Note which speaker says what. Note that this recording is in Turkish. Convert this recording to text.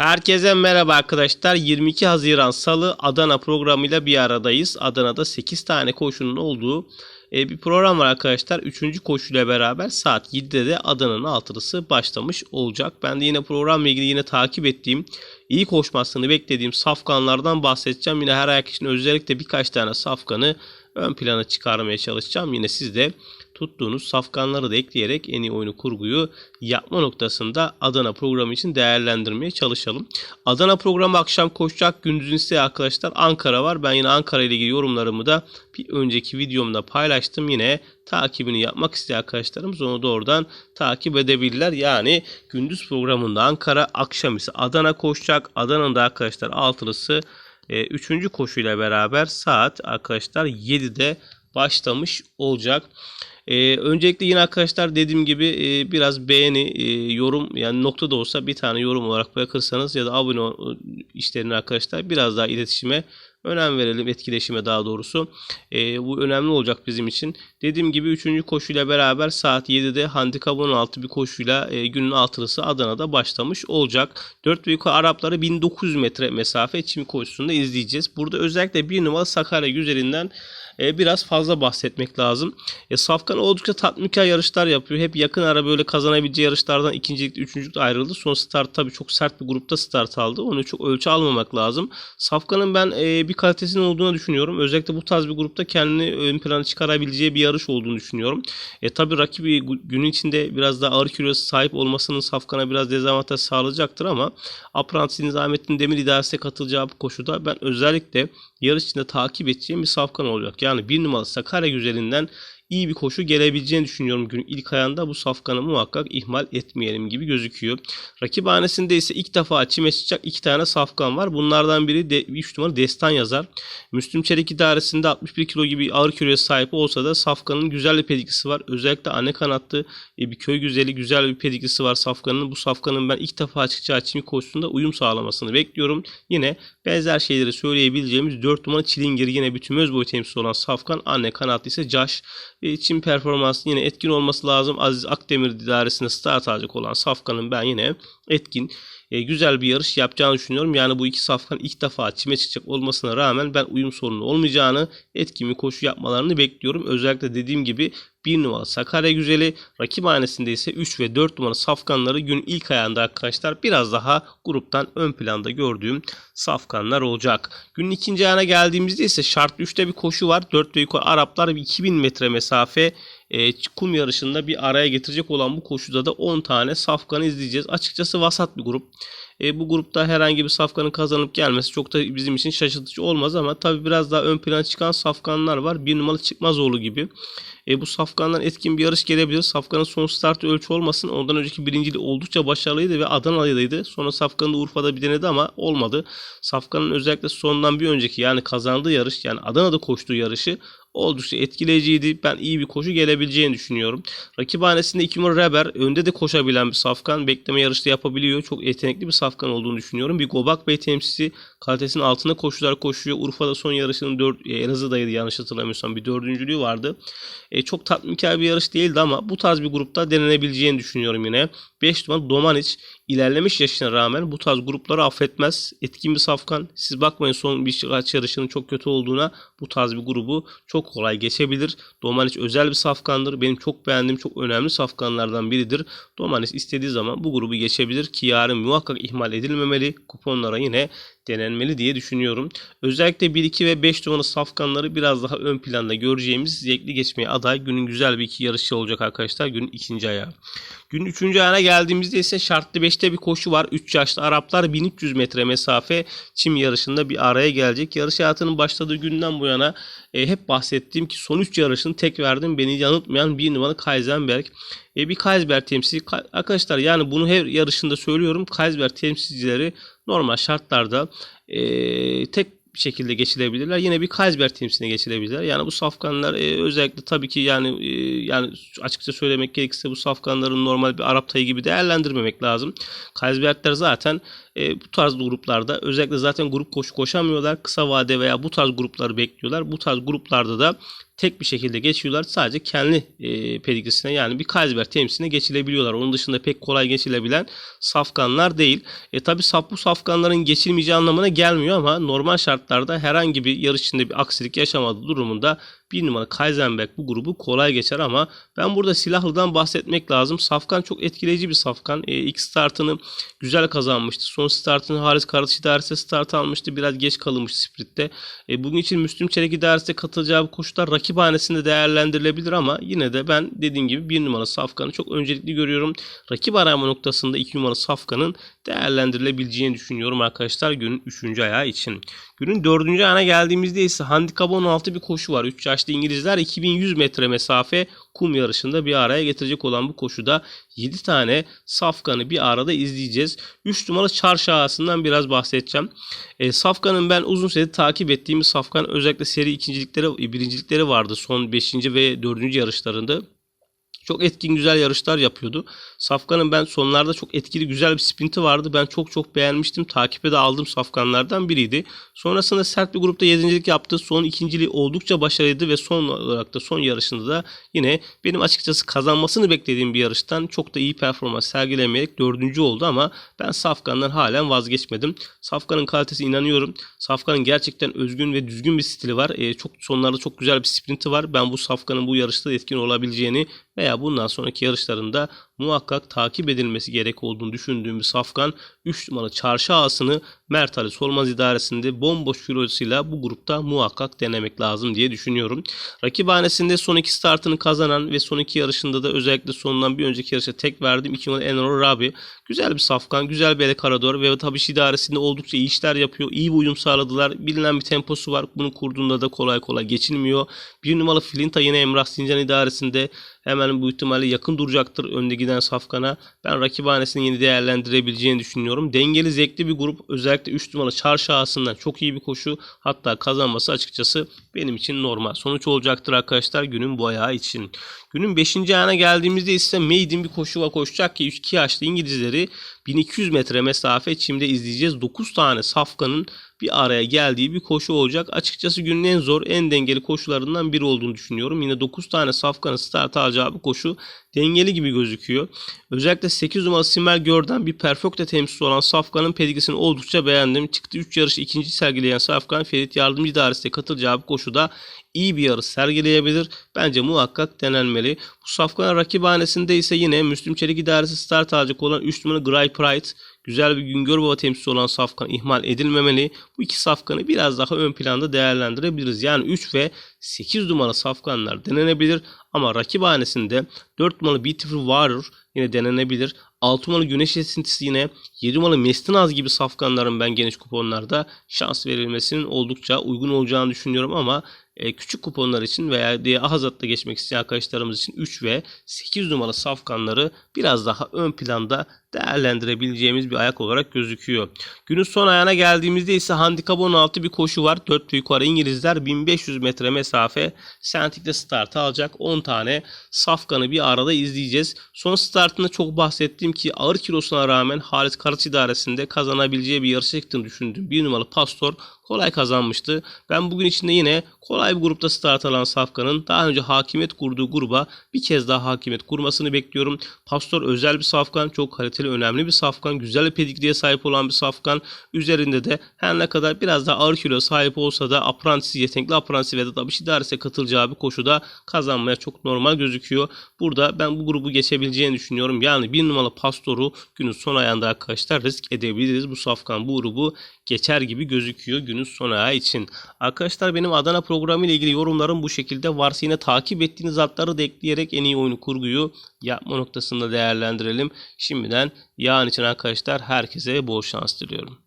Speaker 1: Herkese merhaba arkadaşlar. 22 Haziran Salı Adana programıyla bir aradayız. Adana'da 8 tane koşunun olduğu e, bir program var arkadaşlar. 3. koşuyla beraber saat 7'de de Adana'nın altılısı başlamış olacak. Ben de yine programla ilgili yine takip ettiğim, iyi koşmasını beklediğim safkanlardan bahsedeceğim. Yine her ayak için özellikle birkaç tane safkanı ön plana çıkarmaya çalışacağım. Yine siz de tuttuğunuz safkanları da ekleyerek en iyi oyunu kurguyu yapma noktasında Adana programı için değerlendirmeye çalışalım. Adana programı akşam koşacak. Gündüzün ise arkadaşlar Ankara var. Ben yine Ankara ile ilgili yorumlarımı da bir önceki videomda paylaştım. Yine takibini yapmak isteyen arkadaşlarımız onu da oradan takip edebilirler. Yani gündüz programında Ankara, akşam ise Adana koşacak. Adana'da arkadaşlar altılısı 3. E, koşuyla beraber saat arkadaşlar 7'de başlamış olacak. Ee, öncelikle yine arkadaşlar dediğim gibi e, biraz beğeni, e, yorum yani nokta da olsa bir tane yorum olarak bırakırsanız ya da abone ol, işlerine arkadaşlar biraz daha iletişime önem verelim etkileşime daha doğrusu. E, bu önemli olacak bizim için. Dediğim gibi 3. koşuyla beraber saat 7'de handikap 16 bir koşuyla e, günün altılısı Adana'da başlamış olacak. 4 büyük Arapları 1900 metre mesafe çim koşusunda izleyeceğiz. Burada özellikle bir numara Sakarya üzerinden e, biraz fazla bahsetmek lazım. E, Safkan oldukça tatminkar yarışlar yapıyor. Hep yakın ara böyle kazanabileceği yarışlardan ikincilikte, üçüncülükte ayrıldı. Son start tabii çok sert bir grupta start aldı. Onu çok ölçü almamak lazım. Safkan'ın ben e, bir kalitesinin olduğunu düşünüyorum. Özellikle bu tarz bir grupta kendini ön plana çıkarabileceği bir yarış olduğunu düşünüyorum. E, tabii rakibi günün içinde biraz daha ağır kilosu sahip olmasının Safkan'a biraz dezavantaj sağlayacaktır ama Apprentice Nizamettin Demir idaresine katılacağı bu koşuda ben özellikle yarış içinde takip edeceğim bir Safkan olacak. Yani bir numaralı Sakarya güzelinden iyi bir koşu gelebileceğini düşünüyorum günün ilk ayında. Bu safkanı muhakkak ihmal etmeyelim gibi gözüküyor. Rakiphanesinde ise ilk defa çime çıkacak iki tane safkan var. Bunlardan biri de 3 numara Destan yazar. Müslüm Çelik idaresinde 61 kilo gibi ağır kiloya sahip olsa da safkanın güzel bir pedigrisi var. Özellikle anne kanatlı e, bir köy güzeli güzel bir pedigrisi var safkanın. Bu safkanın ben ilk defa çıkacağı çim koşusunda uyum sağlamasını bekliyorum. Yine benzer şeyleri söyleyebileceğimiz 4 numara Çilingir yine bir tümöz boyu temsil olan safkan. Anne kanatlı ise Caş için performansı yine etkin olması lazım. Aziz Akdemir idaresinde start alacak olan Safkan'ın ben yine etkin e, güzel bir yarış yapacağını düşünüyorum. Yani bu iki safkan ilk defa çime çıkacak olmasına rağmen ben uyum sorunu olmayacağını, etkin bir koşu yapmalarını bekliyorum. Özellikle dediğim gibi 1 numara Sakarya Güzeli, rakip hanesinde ise 3 ve 4 numara safkanları gün ilk ayağında arkadaşlar biraz daha gruptan ön planda gördüğüm safkanlar olacak. Günün ikinci ayağına geldiğimizde ise şart 3'te bir koşu var. 4 ve yukarı Araplar bir 2000 metre mesafe e, kum yarışında bir araya getirecek olan bu koşuda da 10 tane safkanı izleyeceğiz. Açıkçası vasat bir grup. E, bu grupta herhangi bir safkanın kazanıp gelmesi çok da bizim için şaşırtıcı olmaz ama tabi biraz daha ön plana çıkan safkanlar var. Bir numaralı Çıkmazoğlu gibi. E, bu safkandan etkin bir yarış gelebilir. Safkanın son startı ölçü olmasın. Ondan önceki birinciliği oldukça başarılıydı ve Adanalıydı. Sonra Safkan'ı da Urfa'da bir denedi ama olmadı. Safkan'ın özellikle sondan bir önceki yani kazandığı yarış yani Adana'da koştuğu yarışı oldukça etkileyiciydi. Ben iyi bir koşu gelebileceğini düşünüyorum. Rakiphanesinde 2 numara Reber önde de koşabilen bir safkan. Bekleme yarışta yapabiliyor. Çok yetenekli bir safkan olduğunu düşünüyorum. Bir Gobak Bey temsilcisi kalitesinin altında koşular koşuyor. Urfa'da son yarışının 4 e, Elazığ'daydı yanlış hatırlamıyorsam bir dördüncülüğü vardı. E, çok tatminkar bir yarış değildi ama bu tarz bir grupta denenebileceğini düşünüyorum yine. 5 numara Domanic ilerlemiş yaşına rağmen bu tarz grupları affetmez. Etkin bir safkan. Siz bakmayın son bir yarışının çok kötü olduğuna bu tarz bir grubu çok kolay geçebilir. Domanic özel bir safkandır. Benim çok beğendiğim çok önemli safkanlardan biridir. Domanic istediği zaman bu grubu geçebilir ki yarın muhakkak ihmal edilmemeli. Kuponlara yine denenmeli diye düşünüyorum. Özellikle 1, 2 ve 5 numaralı safkanları biraz daha ön planda göreceğimiz zevkli geçmeye aday. Günün güzel bir iki yarışı olacak arkadaşlar. Günün ikinci ayağı. Günün üçüncü ayağına geldiğimizde ise şartlı 5'te bir koşu var. 3 yaşlı Araplar 1300 metre mesafe çim yarışında bir araya gelecek. Yarış hayatının başladığı günden bu yana e, hep bahsettiğim ki son 3 yarışını tek verdim. Beni yanıltmayan bir numaralı Kaisenberg. E, bir Kaisenberg temsilci. Arkadaşlar yani bunu her yarışında söylüyorum. Kaisenberg temsilcileri normal şartlarda e, tek şekilde geçilebilirler. Yine bir Kaysberg temsiline geçilebilirler. Yani bu safkanlar e, özellikle tabii ki yani e, yani açıkça söylemek gerekirse bu safkanların normal bir Arap tayı gibi değerlendirmemek lazım. Kaysbergler zaten e, bu tarz gruplarda özellikle zaten grup koşu koşamıyorlar. Kısa vade veya bu tarz grupları bekliyorlar. Bu tarz gruplarda da tek bir şekilde geçiyorlar. Sadece kendi e, pedigrisine yani bir Kaysberg temsiline geçilebiliyorlar. Onun dışında pek kolay geçilebilen safkanlar değil. E tabi saf, bu safkanların geçilmeyeceği anlamına gelmiyor ama normal şartlarda herhangi bir yarış içinde bir aksilik yaşamadığı durumunda bir numara Kaizenberg bu grubu kolay geçer ama ben burada Silahlı'dan bahsetmek lazım. Safkan çok etkileyici bir Safkan. E, ilk startını güzel kazanmıştı. Son startını Haris Karaç idaresi start almıştı. Biraz geç kalınmıştı spritte. E, bugün için Müslüm Çelik idaresi katılacağı bu koşular rakip hanesinde değerlendirilebilir ama yine de ben dediğim gibi bir numara Safkan'ı çok öncelikli görüyorum. Rakip arama noktasında iki numara Safkan'ın değerlendirilebileceğini düşünüyorum arkadaşlar günün 3. ayağı için. Günün 4. ayağına geldiğimizde ise handikap 16 bir koşu var. 3 yaşlı İngilizler 2100 metre mesafe kum yarışında bir araya getirecek olan bu koşuda 7 tane safkanı bir arada izleyeceğiz. 3 numaralı çarşı ağasından biraz bahsedeceğim. E, safkanın ben uzun süredir takip ettiğim safkan özellikle seri ikincilikleri, birincilikleri vardı son 5. ve 4. yarışlarında. Çok etkin güzel yarışlar yapıyordu. Safkan'ın ben sonlarda çok etkili güzel bir sprinti vardı. Ben çok çok beğenmiştim. Takipe de aldığım Safkanlardan biriydi. Sonrasında sert bir grupta yedincilik yaptı. Son ikinciliği oldukça başarılıydı ve son olarak da son yarışında da yine benim açıkçası kazanmasını beklediğim bir yarıştan çok da iyi performans sergilemeyerek dördüncü oldu ama ben Safkan'dan halen vazgeçmedim. Safkan'ın kalitesi inanıyorum. Safkan'ın gerçekten özgün ve düzgün bir stili var. E, çok sonlarda çok güzel bir sprinti var. Ben bu Safkan'ın bu yarışta etkin olabileceğini veya bundan sonraki yarışlarında muhakkak takip edilmesi gerek olduğunu düşündüğüm bir safkan 3 numaralı çarşı ağasını Mert Ali Solmaz idaresinde bomboş kilosuyla bu grupta muhakkak denemek lazım diye düşünüyorum. Rakibhanesinde son iki startını kazanan ve son iki yarışında da özellikle sonundan bir önceki yarışa tek verdiğim 2 numaralı Enor Rabi. Güzel bir safkan, güzel bir Karador ve tabii idaresinde oldukça iyi işler yapıyor. İyi bir uyum sağladılar. Bilinen bir temposu var. Bunu kurduğunda da kolay kolay geçilmiyor. Bir numaralı Flinta yine Emrah Sincan idaresinde hemen bu ihtimalle yakın duracaktır önde giden Safkan'a. Ben rakibhanesini yeni değerlendirebileceğini düşünüyorum. Dengeli zevkli bir grup. Özellikle 3 numaralı çarşı ağasından çok iyi bir koşu. Hatta kazanması açıkçası benim için normal. Sonuç olacaktır arkadaşlar günün bu ayağı için. Günün 5. ayağına geldiğimizde ise maiden bir koşu var koşacak ki 2 yaşlı İngilizleri 1200 metre mesafe çimde izleyeceğiz. 9 tane safkanın bir araya geldiği bir koşu olacak. Açıkçası günün en zor, en dengeli koşularından biri olduğunu düşünüyorum. Yine 9 tane safkanın start alacağı bir koşu dengeli gibi gözüküyor. Özellikle 8 numaralı Simel Gör'den bir perfecte temsilcisi olan Safkan'ın pedigrisini oldukça beğendim. Çıktı 3 yarış ikinci sergileyen Safkan Ferit Yardımcı İdaresi'ne katılacağı bir koşuda iyi bir yarış sergileyebilir. Bence muhakkak denenmeli. Bu Safkan rakibhanesinde ise yine Müslüm Çelik İdaresi start alacak olan 3 numaralı Gray Pride güzel bir Güngör Baba temsilcisi olan safkan ihmal edilmemeli. Bu iki safkanı biraz daha ön planda değerlendirebiliriz. Yani 3 ve 8 numara safkanlar denenebilir ama rakibhanesinde 4 numaralı Beautiful Warrior yine denenebilir. 6 numaralı Güneş Esintisi yine 7 numaralı Mestinaz gibi safkanların ben geniş kuponlarda şans verilmesinin oldukça uygun olacağını düşünüyorum ama e, küçük kuponlar için veya diye Ahazat'ta geçmek isteyen arkadaşlarımız için 3 ve 8 numaralı safkanları biraz daha ön planda değerlendirebileceğimiz bir ayak olarak gözüküyor. Günün son ayağına geldiğimizde ise handikap 16 bir koşu var. 4 yukarı İngilizler 1500 metre mesafe Sentik'te start alacak. 10 tane safkanı bir arada izleyeceğiz. Son startında çok bahsettiğim ki ağır kilosuna rağmen Halit Karaç idaresinde kazanabileceği bir yarış çıktığını düşündüğüm bir numaralı Pastor kolay kazanmıştı. Ben bugün içinde yine kolay bir grupta start alan Safkan'ın daha önce hakimiyet kurduğu gruba bir kez daha hakimiyet kurmasını bekliyorum. Pastor özel bir Safkan, çok kaliteli, önemli bir Safkan, güzel bir pedigriye sahip olan bir Safkan. Üzerinde de her ne kadar biraz daha ağır kilo sahip olsa da aprantisi, yetenekli aprantisi ve de tabi idaresi katılacağı bir koşuda kazanmaya çok normal gözüküyor. Burada ben bu grubu geçebileceğini düşünüyorum. Yani bir numaralı Pastor'u günün son ayağında arkadaşlar risk edebiliriz. Bu Safkan bu grubu geçer gibi gözüküyor günün son ayağı için. Arkadaşlar benim Adana programı ile ilgili yorumlarım bu şekilde. Varsa yine takip ettiğiniz atları da ekleyerek en iyi oyunu kurguyu yapma noktasında değerlendirelim. Şimdiden yarın için arkadaşlar herkese bol şans diliyorum.